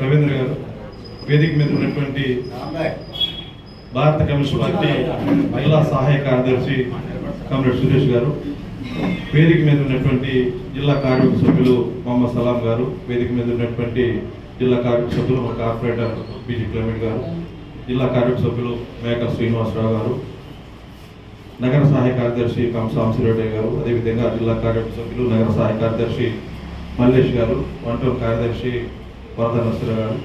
రవీంద్ర గారు వేదిక మీద ఉన్నటువంటి భారత కమ్యూనిస్ట్ పార్టీ మహిళా సహాయ కార్యదర్శి కామ్రేడ్ సురేష్ గారు వేదిక మీద ఉన్నటువంటి జిల్లా కార్మిక సభ్యులు మొహమ్మద్ సలాం గారు వేదిక మీద ఉన్నటువంటి జిల్లా కార్మిక సభ్యులు మా కార్పొరేటర్ బీజీ క్లెమెంట్ గారు జిల్లా కార్మిక సభ్యులు మేక శ్రీనివాసరావు గారు నగర సహాయ కార్యదర్శి కంసాంశిరెడ్డి గారు అదేవిధంగా జిల్లా కార్యదర్శి సభ్యులు నగర సహాయ కార్యదర్శి మల్లేష్ గారు వంటూరు కార్యదర్శి వరద నరసరావు గారు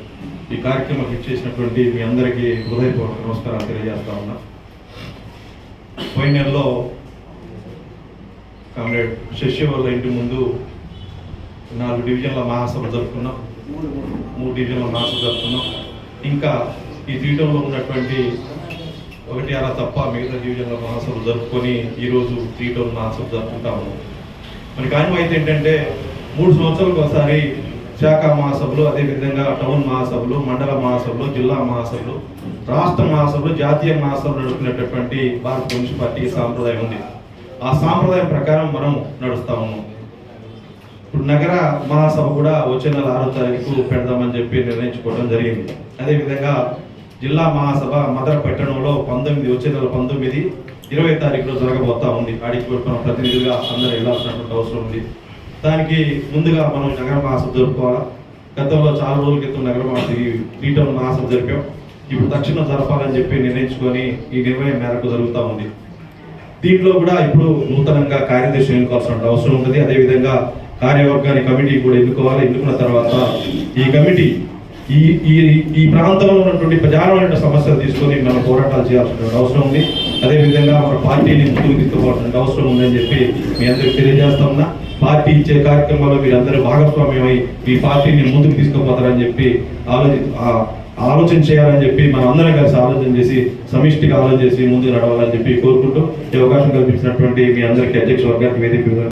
ఈ కార్యక్రమం ఇచ్చేసినటువంటి మీ అందరికీ హృదయపూర్వక నమస్కారాలు తెలియజేస్తా ఉన్నా. పోయిన నెలలో కామ్రేడ్ శశి వాళ్ళ ఇంటి ముందు నాలుగు డివిజన్ల మహాసభ జరుపుకున్నాం. మూడు డివిజన్ల మహాసభ జరుపుకున్నాం. ఇంకా ఈ తీయటంలో ఉన్నటువంటి ఒకటి అలా తప్ప మిగతా డివిజన్ల మహాసభ జరుపుకొని ఈరోజు తీయటం మహాసభ జరుపుకుంటా ఉన్నాం. మరి కానీ అయితే ఏంటంటే మూడు సంవత్సరాలకు ఒకసారి శాఖ మహాసభలు అదేవిధంగా టౌన్ మహాసభలు మండల మహాసభలు జిల్లా మహాసభలు రాష్ట్ర మహాసభలు జాతీయ మహాసభలు నడుపుకునేటటువంటి భారత కమ్యూనిస్ట్ పార్టీ సాంప్రదాయం ఉంది. ఆ సాంప్రదాయం ప్రకారం మనం నడుస్తా ఉన్నాం. ఇప్పుడు నగర మహాసభ కూడా వచ్చే నెల ఆరో తారీఖు పెడదామని చెప్పి నిర్ణయించుకోవడం జరిగింది. అదేవిధంగా జిల్లా మహాసభ మదర పట్టణంలో పంతొమ్మిది వచ్చే నెల పంతొమ్మిది ఇరవై తారీఖులో జరగబోతా ఉంది. ఆడికి ప్రతినిధులుగా అందరూ వెళ్ళాల్సినటువంటి అవసరం ఉంది. దానికి ముందుగా మనం నగర మహాసభ జరుపుకోవాలా? గతంలో చాలా రోజుల క్రితం నగర మహాసభ రీటౌన్ మహాసభ జరిపాం. ఇప్పుడు తక్షణం జరపాలని చెప్పి నిర్ణయించుకొని ఈ నిర్ణయం మేరకు జరుగుతూ ఉంది. దీంట్లో కూడా ఇప్పుడు నూతనంగా కార్యదర్శి ఎన్నుకోవాల్సిన అవసరం ఉంటుంది. అదేవిధంగా కార్యవర్గాన్ని కమిటీ కూడా ఎన్నుకోవాలి. ఎన్నుకున్న తర్వాత ఈ కమిటీ ఈ ఈ ఈ ప్రాంతంలో ఉన్నటువంటి ప్రధానమైన సమస్యలు తీసుకొని మనం పోరాటాలు చేయాల్సిన అవసరం ఉంది. అదేవిధంగా మన పార్టీని ముందుకు తీసుకుపోవాల్సిన అవసరం ఉందని చెప్పి మీ అందరికి తెలియజేస్తా ఉన్నా పార్టీ ఇచ్చే కార్యక్రమాల్లో మీరందరూ భాగస్వామ్యమై మీ పార్టీని ముందుకు తీసుకుపోతారని చెప్పి ఆలోచి ఆలోచన చేయాలని చెప్పి మనం అందరం కలిసి ఆలోచన చేసి సమిష్టిగా ఆలోచన చేసి ముందుకు నడవాలని చెప్పి కోరుకుంటూ ఈ అవకాశం కల్పించినటువంటి మీ అందరికీ అధ్యక్ష వర్గానికి వేదిక